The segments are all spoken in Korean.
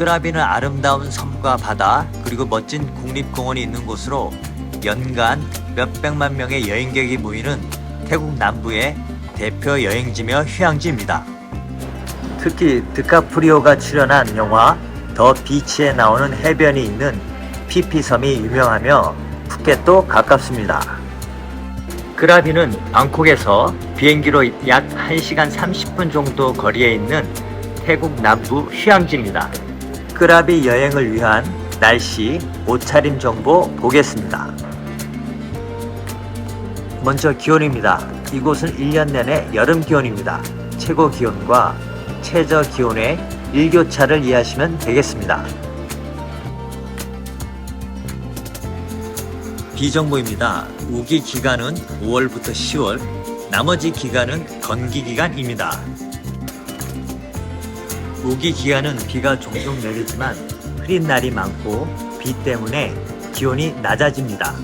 끄라비는 아름다운 섬과 바다 그리고 멋진 국립공원이 있는 곳으로 연간 몇백만 명의 여행객이 모이는 태국 남부의 대표 여행지며 휴양지입니다. 특히 드카프리오가 출연한 영화 더 비치에 나오는 해변이 있는 피피섬이 유명하며 푸켓도 가깝습니다. 끄라비는 방콕에서 비행기로 약 1시간 30분 정도 거리에 있는 태국 남부 휴양지입니다. 끄라비 여행을 위한 날씨, 옷차림 정보 보겠습니다. 먼저 기온입니다. 이곳은 1년 내내 여름 기온입니다. 최고 기온과 최저 기온의 일교차를 이해하시면 되겠습니다. 비정보입니다. 우기 기간은 5월부터 10월, 나머지 기간은 건기 기간입니다. 우기 기간은 비가 종종 내리지만 흐린 날이 많고 비 때문에 기온이 낮아집니다.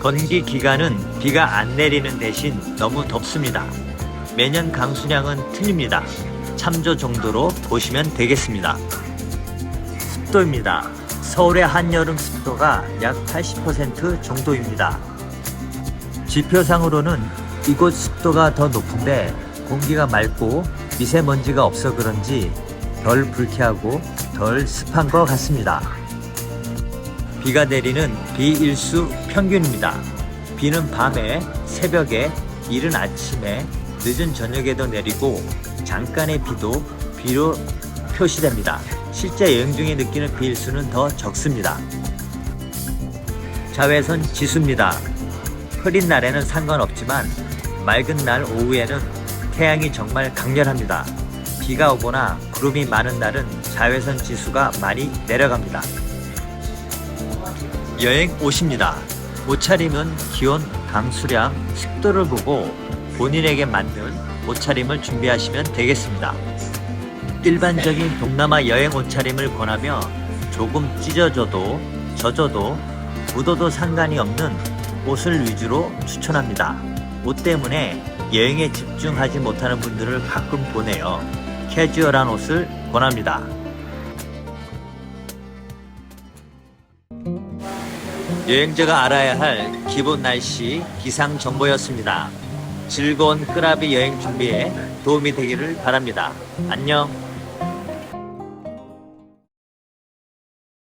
건기 기간은 비가 안 내리는 대신 너무 덥습니다. 매년 강수량은 틀립니다. 참조 정도로 보시면 되겠습니다. 습도입니다. 서울의 한여름 습도가 약 80% 정도입니다. 지표상으로는 이곳 습도가 더 높은데 공기가 맑고 미세먼지가 없어 그런지 덜 불쾌하고 덜 습한 것 같습니다. 비가 내리는 비일수 평균입니다. 비는 밤에, 새벽에, 이른 아침에, 늦은 저녁에도 내리고 잠깐의 비도 비로 표시됩니다. 실제 여행 중에 느끼는 비일수는 더 적습니다. 자외선 지수입니다. 흐린 날에는 상관없지만 맑은 날 오후에는 태양이 정말 강렬합니다. 비가 오거나 구름이 많은 날은 자외선 지수가 많이 내려갑니다. 여행 옷입니다. 옷차림은 기온, 강수량, 습도를 보고 본인에게 맞는 옷차림을 준비하시면 되겠습니다. 일반적인 동남아 여행 옷차림을 권하며 조금 찢어져도 젖어도 묻어도 상관이 없는 옷을 위주로 추천합니다. 옷 때문에 여행에 집중하지 못하는 분들을 가끔 보내요. 캐주얼한 옷을 권합니다. 여행자가 알아야 할 기본 날씨 기상 정보였습니다. 즐거운 끄라비 여행 준비에 도움이 되기를 바랍니다. 안녕.